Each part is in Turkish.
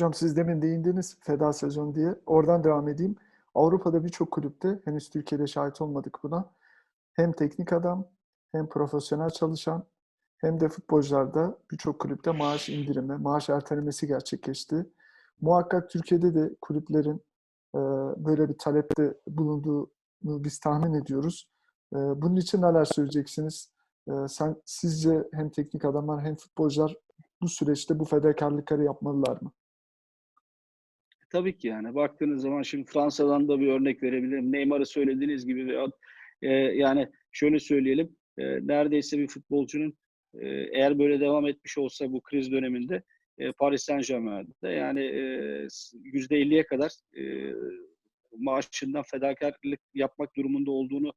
Hocam siz demin değindiniz feda sezonu diye. Oradan devam edeyim. Avrupa'da birçok kulüpte henüz Türkiye'de şahit olmadık buna. Hem teknik adam hem profesyonel çalışan hem de futbolcularda birçok kulüpte maaş indirimi, maaş ertelemesi gerçekleşti. Muhakkak Türkiye'de de kulüplerin e, böyle bir talepte bulunduğunu biz tahmin ediyoruz. E, bunun için neler söyleyeceksiniz? E, sen sizce hem teknik adamlar hem futbolcular bu süreçte bu fedakarlıkları yapmalılar mı? Tabii ki yani baktığınız zaman şimdi Fransa'dan da bir örnek verebilirim. Neymar'ı söylediğiniz gibi veya e, yani şöyle söyleyelim e, neredeyse bir futbolcunun e, eğer böyle devam etmiş olsa bu kriz döneminde e, Paris Saint Germain'de yani yüzde 50'ye kadar maaşından fedakarlık yapmak durumunda olduğunu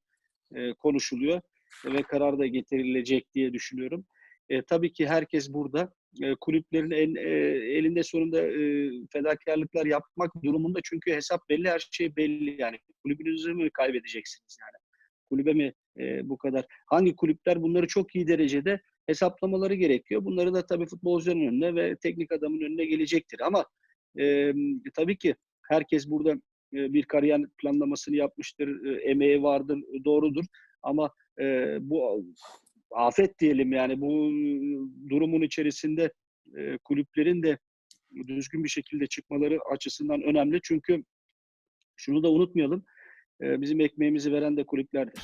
konuşuluyor ve karar da getirilecek diye düşünüyorum. E, tabii ki herkes burada e, kulüplerin en, e, elinde sonunda e, fedakarlıklar yapmak durumunda çünkü hesap belli, her şey belli yani. Kulübünüzü mü kaybedeceksiniz yani? Kulübe mi e, bu kadar? Hangi kulüpler bunları çok iyi derecede hesaplamaları gerekiyor. Bunları da tabii futbolcuların önüne ve teknik adamın önüne gelecektir. Ama e, tabii ki herkes burada bir kariyer planlamasını yapmıştır, emeği vardır, doğrudur. Ama e, bu afet diyelim yani bu durumun içerisinde e, kulüplerin de düzgün bir şekilde çıkmaları açısından önemli. Çünkü şunu da unutmayalım. E, bizim ekmeğimizi veren de kulüplerdir.